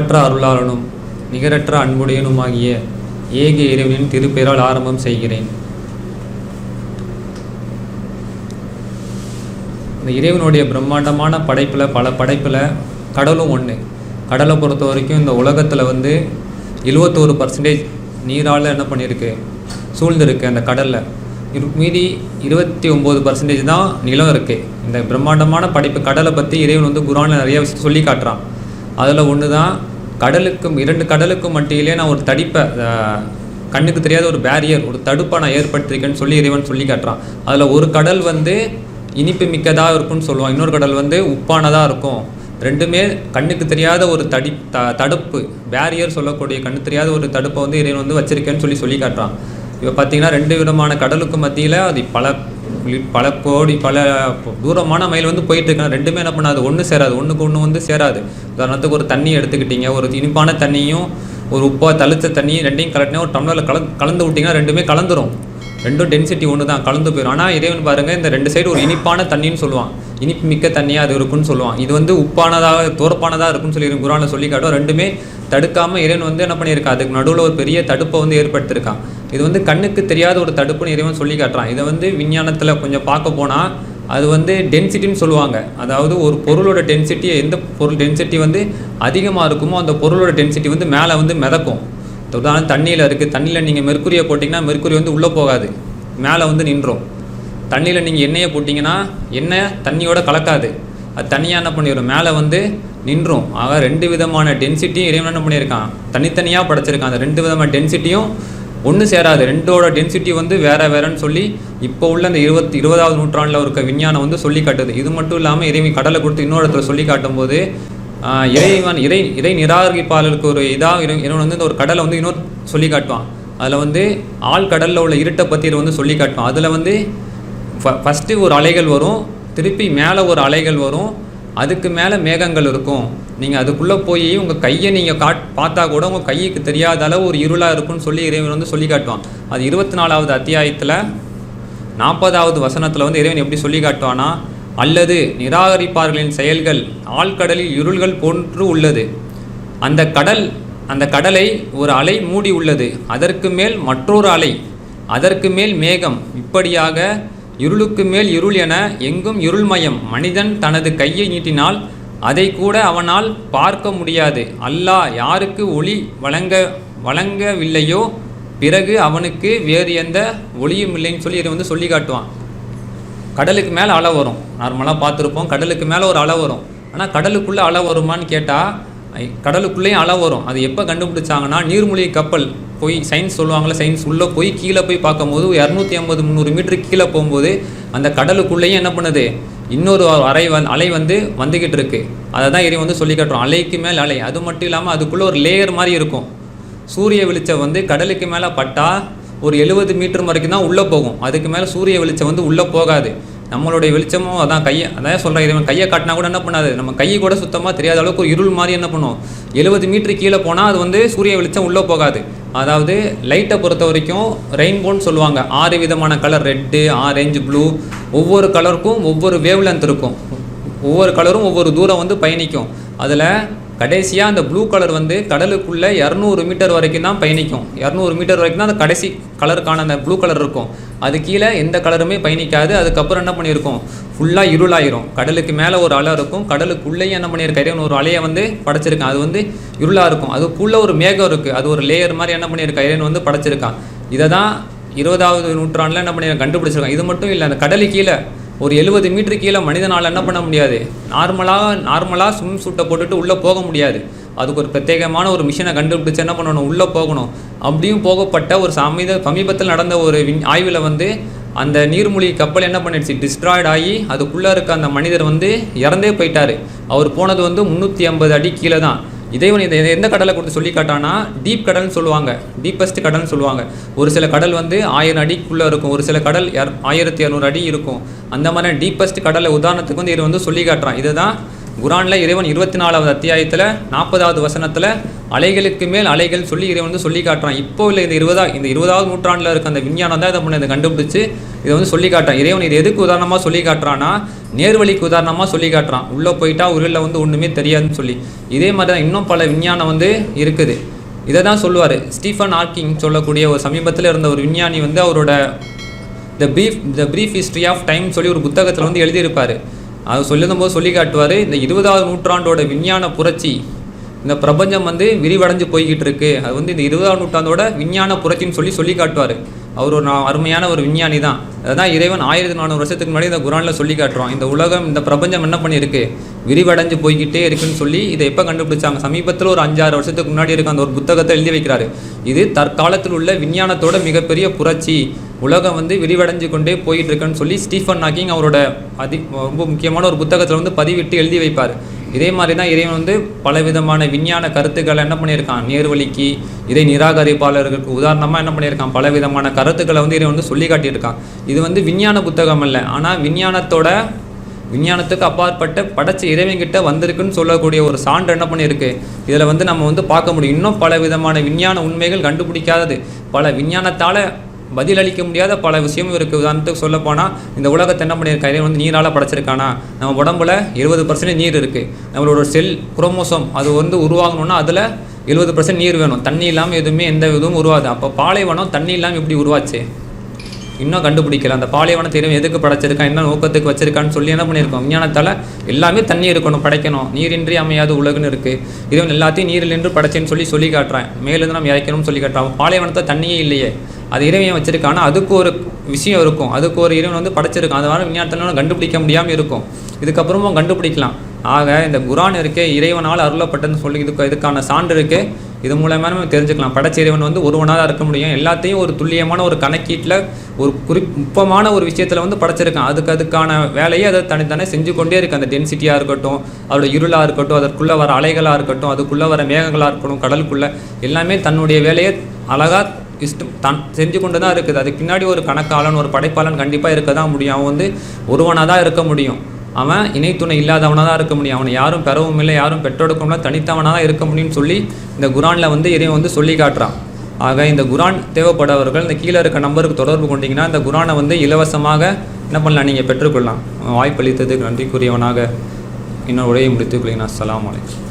அளவற்ற அருளாளனும் நிகரற்ற அன்புடையனுமாகிய ஏக இறைவனின் திருப்பெயரால் ஆரம்பம் செய்கிறேன். இந்த இறைவனுடைய பிரம்மாண்டமான படைப்பில் பல படைப்பில் கடலும் ஒன்று கடலை பொறுத்த வரைக்கும் இந்த உலகத்தில் வந்து எழுவத்தோரு பர்சன்டேஜ் நீரால் என்ன பண்ணியிருக்கு? சூழ்ந்திருக்கு அந்த கடலில். இரு மீதி இருபத்தி ஒம்பது பர்சன்டேஜ் தான் நிலம் இருக்குது இந்த பிரம்மாண்டமான படைப்பு கடலை பற்றி இறைவன் வந்து குரானில் நிறைய விஷயம் சொல்லி காட்டுறான். அதில் ஒன்று தான் கடலுக்கும் இரண்டு கடலுக்கும் மட்டியிலே நான் ஒரு தடிப்பை கண்ணுக்கு தெரியாத ஒரு பேரியர் ஒரு தடுப்பை நான் ஏற்பட்டிருக்கேன்னு சொல்லி இறைவன் சொல்லி காட்டுறான். அதில் ஒரு கடல் வந்து இனிப்பு மிக்கதாக இருக்கும்னு சொல்லுவான். இன்னொரு கடல் வந்து உப்பானதாக இருக்கும். ரெண்டுமே கண்ணுக்கு தெரியாத ஒரு தடி த தடுப்பு பேரியர் சொல்லக்கூடிய கண்ணு தெரியாத ஒரு தடுப்பை வந்து இறைவன் வந்து வச்சிருக்கேன்னு சொல்லி சொல்லி காட்டுறான். இப்போ பார்த்தீங்கன்னா ரெண்டு விதமான கடலுக்கு மத்தியில் அது பல பல கோடி பல தூரமான மயில் வந்து போயிட்டுருக்காங்க. ரெண்டுமே என்ன பண்ணாது ஒன்று சேராது. ஒன்றுக்கு ஒன்று வந்து சேராது. உதாரணத்துக்கு ஒரு தண்ணி எடுத்துக்கிட்டீங்க. ஒரு இனிப்பான தண்ணியும் ஒரு உப்பாக தளித்த தண்ணியும் ரெண்டையும் கலட்டினா ஒரு டம்ளரில் கல கலந்து விட்டிங்கன்னா ரெண்டுமே கலந்துரும். ரெண்டும் டென்சிட்டி ஒன்று தான் கலந்து போயிடும் ஆனால் இதே ஒன்று பாருங்கள் இந்த ரெண்டு சைடு ஒரு இனிப்பான தண்ணின்னு சொல்லுவான். இனிப்பு மிக்க தண்ணியாக அது இருக்குன்னு சொல்லுவான். இது வந்து உப்பானதாக தோற்பானதாக இருக்குன்னு சொல்லி குரானில் சொல்லி காட்டும் ரெண்டுமே தடுக்காமல் இறைவன் வந்து என்ன பண்ணியிருக்கான்? அதுக்கு நடுவில் ஒரு பெரிய தடுப்பை வந்து ஏற்படுத்தியிருக்கான். இது வந்து கண்ணுக்கு தெரியாத ஒரு தடுப்புன்னு இறைவன் சொல்லி காட்டுறான் இதை வந்து விஞ்ஞானத்தில் கொஞ்சம் பார்க்க போனால் அது வந்து டென்சிட்டின்னு சொல்லுவாங்க. அதாவது ஒரு பொருளோட டென்சிட்டி எந்த பொருள் டென்சிட்டி வந்து அதிகமாக இருக்குமோ அந்த பொருளோட டென்சிட்டி வந்து மேலே வந்து மிதக்கும். உதாரணம் தண்ணியில் இருக்குது தண்ணியில் நீங்கள் மெர்க்குரியை போட்டிங்கன்னா மெர்க்குரி வந்து உள்ளே போகாது. மேலே வந்து நின்றோம். தண்ணியில் நீங்கள் எண்ணெயை போட்டிங்கன்னா எண்ணெய் தண்ணியோட கலக்காது. அது தனியாக என்ன பண்ணிடும் மேலே வந்து நின்றும். ஆக ரெண்டு விதமான டென்சிட்டியும் இறைவன் என்ன பண்ணியிருக்கான்? தனித்தனியாக படைச்சிருக்கான். அந்த ரெண்டு விதமான டென்சிட்டியும் ஒன்று சேராது. ரெண்டோட டென்சிட்டி வந்து வேற வேறன்னு சொல்லி இப்போ உள்ள அந்த இருபத்தி இருபதாவது நூற்றாண்டில் இருக்க விஞ்ஞானம் வந்து சொல்லி காட்டுது. இது மட்டும் இல்லாமல் இறைவன் கடலை கொடுத்து இன்னொரு இடத்துல சொல்லி காட்டும்போது இறைவன் இறை இறை நிராகரிப்பாளருக்கு ஒரு இதாக இறைவன் வந்து இந்த ஒரு கடலை வந்து இன்னொரு சொல்லி காட்டுவான். அதில் வந்து ஆழ்கடலில் உள்ள இருட்டை பற்றி வந்து சொல்லி காட்டுவான். அதில் வந்து ஃபஸ்ட்டு ஒரு அலைகள் வரும் திருப்பி மேலே ஒரு அலைகள் வரும் அதுக்கு மேலே மேகங்கள் இருக்கும். நீங்கள் அதுக்குள்ளே போய் உங்கள் கையை நீங்கள் காட் பார்த்தா கூட உங்கள் கைக்கு தெரியாத அளவு ஒரு இருளாக இருக்கும்னு சொல்லி இறைவன் வந்து சொல்லி காட்டுவான். அது இருபத்தி நாலாவது அத்தியாயத்தில் நாற்பதாவது வசனத்தில் வந்து இறைவன் எப்படி சொல்லி காட்டுவானா அல்லது நிராகரிப்பார்களின் செயல்கள் ஆழ்கடலில் இருள்கள் போன்று உள்ளது. அந்த கடல் அந்த கடலை ஒரு அலை மூடி உள்ளது. அதற்கு மேல் மற்றொரு அலை அதற்கு மேல் மேகம். இப்படியாக இருளுக்கு மேல் இருள் என எங்கும் இருள்மயம். மனிதன் தனது கையை நீட்டினால் அதை கூட அவனால் பார்க்க முடியாது. அல்லாஹ் யாருக்கு ஒளி வழங்க வழங்கவில்லையோ பிறகு அவனுக்கு வேறு எந்த ஒளியும் இல்லைன்னு சொல்லி இதை வந்து சொல்லி காட்டுவான். கடலுக்கு மேலே அலை வரும். நார்மலாக பார்த்துருப்போம். கடலுக்கு மேலே ஒரு அலை வரும். ஆனால் கடலுக்குள்ளே அலை வருமான்னு கேட்டால் கடலுக்குள்ளேயும் அலை வரும். அது எப்போ கண்டுபிடிச்சாங்கன்னா நீர்மூழ்கி கப்பல். போய் சயின்ஸ் சொல்லுவாங்களே சயின்ஸ் உள்ளே போய் கீழே போய் பார்க்கும்போது இரநூத்தி ஐம்பது முந்நூறு மீட்டர் கீழே போகும்போது அந்த கடலுக்குள்ளேயும் என்ன பண்ணுது? இன்னொரு அறை வந் அலை வந்து வந்துக்கிட்டு இருக்கு. அதை தான் இறை வந்து சொல்லி காட்டுறோம் அலைக்கு மேல் அலை. அது மட்டும் இல்லாமல் அதுக்குள்ளே ஒரு லேயர் மாதிரி இருக்கும். சூரிய வெளிச்சம் வந்து கடலுக்கு மேலே பட்டால் ஒரு எழுபது மீட்டர் வரைக்கும் தான் உள்ளே போகும். அதுக்கு மேலே சூரிய வெளிச்சம் வந்து உள்ளே போகாது. நம்மளுடைய வெளிச்சமும் அதான் கையை அதான் சொல்கிறேன் இவன் கையை காட்டினா கூட என்ன பண்ணாது? நம்ம கையை கூட சுத்தமாக தெரியாத அளவுக்கு ஒரு இருள் மாதிரி என்ன பண்ணும்? எழுபது மீட்டர் கீழே போனால் அது வந்து சூரிய வெளிச்சம் உள்ளே போகாது. அதாவது லைட்டை பொறுத்த வரைக்கும் ரெயின்போன்னு சொல்லுவாங்க. ஆறு விதமான கலர் ரெட்டு ஆரஞ்சு ப்ளூ ஒவ்வொரு கலருக்கும் ஒவ்வொரு வேவ் லென்த் இருக்கும். ஒவ்வொரு கலரும் ஒவ்வொரு தூரம் வந்து பயணிக்கும். அதில் கடைசியாக அந்த ப்ளூ கலர் வந்து கடலுக்குள்ளே இரநூறு மீட்டர் வரைக்கும் தான் பயணிக்கும். இரநூறு மீட்டர் வரைக்கும் தான் அந்த கடைசி கலருக்கான அந்த ப்ளூ கலர் இருக்கும். அது கீழே எந்த கலருமே பயணிக்காது. அதுக்கப்புறம் என்ன பண்ணியிருக்கும் ஃபுல்லாக இருளாயிரும். கடலுக்கு மேலே ஒரு அலை இருக்கும். கடலுக்குள்ளேயும் என்ன பண்ணியிருக்க இறைவன் ஒரு அலையை வந்து படைச்சிருக்கான். அது வந்து இருளாக இருக்கும். அதுக்குள்ளே ஒரு மேகம் இருக்குது அது ஒரு லேயர் மாதிரி என்ன பண்ணியிருக்க இறைவன் வந்து படைச்சிருக்கான். இதை தான் இருபதாவது நூற்றாண்டில் என்ன பண்ணி கண்டுபிடிச்சிருக்கான். இது மட்டும் இல்லை அந்த கடலு கீழே ஒரு எழுபது மீட்டர் கீழே மனிதனால் என்ன பண்ண முடியாது? நார்மலாக நார்மலாக ஸ்விம் சூட்டை போட்டுட்டு உள்ளே போக முடியாது. அதுக்கு ஒரு பிரத்யேகமான ஒரு மிஷினை கண்டுபிடிச்சு என்ன பண்ணணும்? உள்ளே போகணும். அப்படியும் போகப்பட்ட ஒரு சமீத சமீபத்தில் நடந்த ஒரு விண் ஆய்வில் வந்து அந்த நீர்மூழ்கி கப்பல் என்ன பண்ணிடுச்சு? டிஸ்ட்ராய்ட் ஆகி அதுக்குள்ளே இருக்க அந்த மனிதர் வந்து இறந்தே போயிட்டார். அவர் போனது வந்து முந்நூற்றி ஐம்பது அடி கீழே தான். இறைவன் இதை எந்த கடலை கொடுத்து சொல்லி காட்டானா டீப் கடல்னு சொல்லுவாங்க. டீப்பஸ்ட் கடல்னு சொல்லுவாங்க. ஒரு சில கடல் வந்து ஆயிரம் அடிக்குள்ளே இருக்கும். ஒரு சில கடல் ஆயிரத்தி இரநூறு அடி இருக்கும். அந்த மாதிரி டீப்பஸ்ட் கடலை உதாரணத்துக்கு வந்து இதை வந்து சொல்லி காட்டுறான் இதுதான் குரானில் இறைவன் இருபத்தி நாலாவது அத்தியாயத்தில் நாற்பதாவது வசனத்தில் அலைகளுக்கு மேல் அலைகள் சொல்லி இறைவன் வந்து சொல்லி காட்டுறான். இப்போ இல்லை இந்த இருபதா இந்த இருபதாவது நூற்றாண்டில் இருக்க அந்த விஞ்ஞானம் தான் இதை பண்ண இதை கண்டுபிடிச்சு இதை வந்து சொல்லி காட்டுறான். இறைவன் இது எதுக்கு உதாரணமாக சொல்லி காட்டுறான்னா நேர்வழிக்கு உதாரணமாக சொல்லி காட்டுறான். உள்ளே போயிட்டா உருளில் வந்து ஒன்றுமே தெரியாதுன்னு சொல்லி. இதே மாதிரி தான் இன்னும் பல விஞ்ஞானம் வந்து இருக்குது. இதை தான் சொல்லுவார். ஸ்டீஃபன் ஹாக்கிங் சொல்லக்கூடிய ஒரு சமீபத்தில் இருந்த ஒரு விஞ்ஞானி வந்து அவரோட the brief the brief history of time சொல்லி ஒரு புத்தகத்தில் வந்து எழுதியிருப்பார். அது சொல்லும் போது சொல்லி காட்டுவார் இந்த இருபதாவது நூற்றாண்டோட விஞ்ஞான புரட்சி இந்த பிரபஞ்சம் வந்து விரிவடைஞ்சு போய்கிட்டு இருக்கு அது வந்து இந்த இருபதாம் நூற்றாண்டோட விஞ்ஞான புரட்சின்னு சொல்லி சொல்லி காட்டுவார் அவர் ஒரு அருமையான ஒரு விஞ்ஞானி தான். அதுதான் இறைவன் ஆயிரத்தி நானூறு வருஷத்துக்கு முன்னாடி இந்த குரானில் சொல்லி காட்டுறோம் இந்த உலகம் இந்த பிரபஞ்சம் என்ன பண்ணியிருக்கு? விரிவடைஞ்சு போய்கிட்டே இருக்குன்னு சொல்லி இதை எப்போ கண்டுபிடிச்சாங்க? சமீபத்தில் ஒரு அஞ்சாறு வருஷத்துக்கு முன்னாடி இருக்க அந்த ஒரு புத்தகத்தை எழுதி வைக்கிறாரு. இது தற்காலத்தில் உள்ள விஞ்ஞானத்தோட மிகப்பெரிய புரட்சி. உலகம் வந்து விரிவடைஞ்சு கொண்டே போயிட்டு இருக்குன்னு சொல்லி ஸ்டீஃபன் ஹாக்கிங் அவரோட அதி ரொம்ப முக்கியமான ஒரு புத்தகத்தில் வந்து பதிவிட்டு எழுதி வைப்பார். இதே மாதிரி தான் இறைவன் வந்து பலவிதமான விஞ்ஞான கருத்துக்களை என்ன பண்ணியிருக்கான்? நேர்வழிக்கு இதை நிராகரிப்பாளர்களுக்கு உதாரணமாக என்ன பண்ணியிருக்கான்? பலவிதமான கருத்துக்களை வந்து இறைவன் வந்து சொல்லி காட்டியிருக்கான் இது வந்து விஞ்ஞான புத்தகம் இல்லை ஆனால் விஞ்ஞானத்தோட விஞ்ஞானத்துக்கு அப்பாற்பட்ட படைச்ச இறைவன்கிட்ட வந்திருக்குன்னு சொல்லக்கூடிய ஒரு சான்று என்ன பண்ணியிருக்கு? இதில் வந்து நம்ம வந்து பார்க்க முடியும். இன்னும் பல விதமான விஞ்ஞான உண்மைகள் கண்டுபிடிக்காதது. பல விஞ்ஞானத்தால் பதிலளிக்க முடியாத பல விஷயமும் இருக்குது உதாரணத்துக்கு சொல்லப்போனால் இந்த உலகத்தை என்ன பண்ணியிருக்கா? இறைவன் வந்து நீரால் படைச்சிருக்கானா? நம்ம உடம்புல இருபது பர்சன்ட் நீர் இருக்குது நம்மளோட செல் குரோமோசோம் அது வந்து உருவாகணும்னா அதில் எழுபது பர்சன்ட் நீர் வேணும். தண்ணி இல்லாமல் எதுவுமே எந்த இதுவும் உருவாது அப்போ பாலைவனம் தண்ணி இல்லாமல் எப்படி உருவாச்சு? இன்னும் கண்டுபிடிக்கல. அந்த பாலைவன தீரம் எதுக்கு படைச்சிருக்கான்? என்ன நோக்கத்துக்கு வச்சிருக்கான்னு சொல்லி என்ன பண்ணியிருக்கோம்? விஞ்ஞானத்தால் எல்லாமே தண்ணி இருக்கணும் படைக்கணும். நீரின்றி அமையாது உலகுன்னு இருக்குது இறைவன் எல்லாத்தையும் நீரில் நின்று படைச்சேன்னு சொல்லி சொல்லி காட்டுறேன். மேலேருந்து நம்ம இறைக்கணும்னு சொல்லி காட்டுறான். பாலைவனத்தை தண்ணியே இல்லையே. அது இறைவன் வச்சிருக்கானா அதுக்கு ஒரு விஷயம் இருக்கும். அதுக்கு ஒரு இறைவன் வந்து படைச்சிருக்கான். அதனால மாதிரி கண்டுபிடிக்க முடியாமல் இருக்கும். இதுக்கப்புறமும் கண்டுபிடிக்கலாம். ஆக இந்த குரான் இருக்கே இறைவனால் அருளப்பட்டதுன்னு சொல்லி இதுக்கு இதுக்கான சான்று இருக்கே. இது மூலமா நம்ம தெரிஞ்சுக்கலாம். படைச்ச இறைவன் வந்து ஒருவனாக தான் இருக்க முடியும். எல்லாத்தையும் ஒரு துல்லியமான ஒரு கணக்கீட்டில் ஒரு குறிப்பமான ஒரு விஷயத்தில் வந்து படைச்சிருக்கான். அதுக்கு அதுக்கான வேலையை அதை தனித்தானே செஞ்சு கொண்டே இருக்குது அந்த டென்சிட்டியாக இருக்கட்டும் அதோட இருளாக இருக்கட்டும் அதற்குள்ளே வர அலைகளாக இருக்கட்டும் அதுக்குள்ளே வர மேகங்களாக இருக்கட்டும் கடலுக்குள்ளே எல்லாமே தன்னுடைய வேலையை அழகாக இஷ்டம் தான் செஞ்சு கொண்டு தான் இருக்குது. அதுக்கு பின்னாடி ஒரு கணக்காளன் ஒரு படைப்பாளன் கண்டிப்பாக இருக்க தான் முடியும். அவன் வந்து ஒருவனாக தான் இருக்க முடியும். அவன் இணைத்துணை இல்லாதவனாக தான் இருக்க முடியும். அவனை யாரும் பெறவும் இல்லை யாரும் பெற்றெடுக்கவும் இல்லை தனித்தவனாக தான் இருக்க முடியும்னு சொல்லி இந்த குரானில் வந்து இறைவன் வந்து சொல்லி காட்டுறான். ஆக இந்த குரான் தேவைப்படவர்கள் இந்த கீழே இருக்க நம்பருக்கு தொடர்பு கொண்டீங்கன்னா இந்த குரானை வந்து இலவசமாக என்ன பண்ணலாம்? நீங்கள் பெற்றுக்கொள்ளலாம். வாய்ப்பளித்ததுக்கு நன்றிக்குரியவனாக இன்னொரு உரையை முடித்துக் கொள்கிறேன். அஸ்ஸலாமு அலைக்கும்.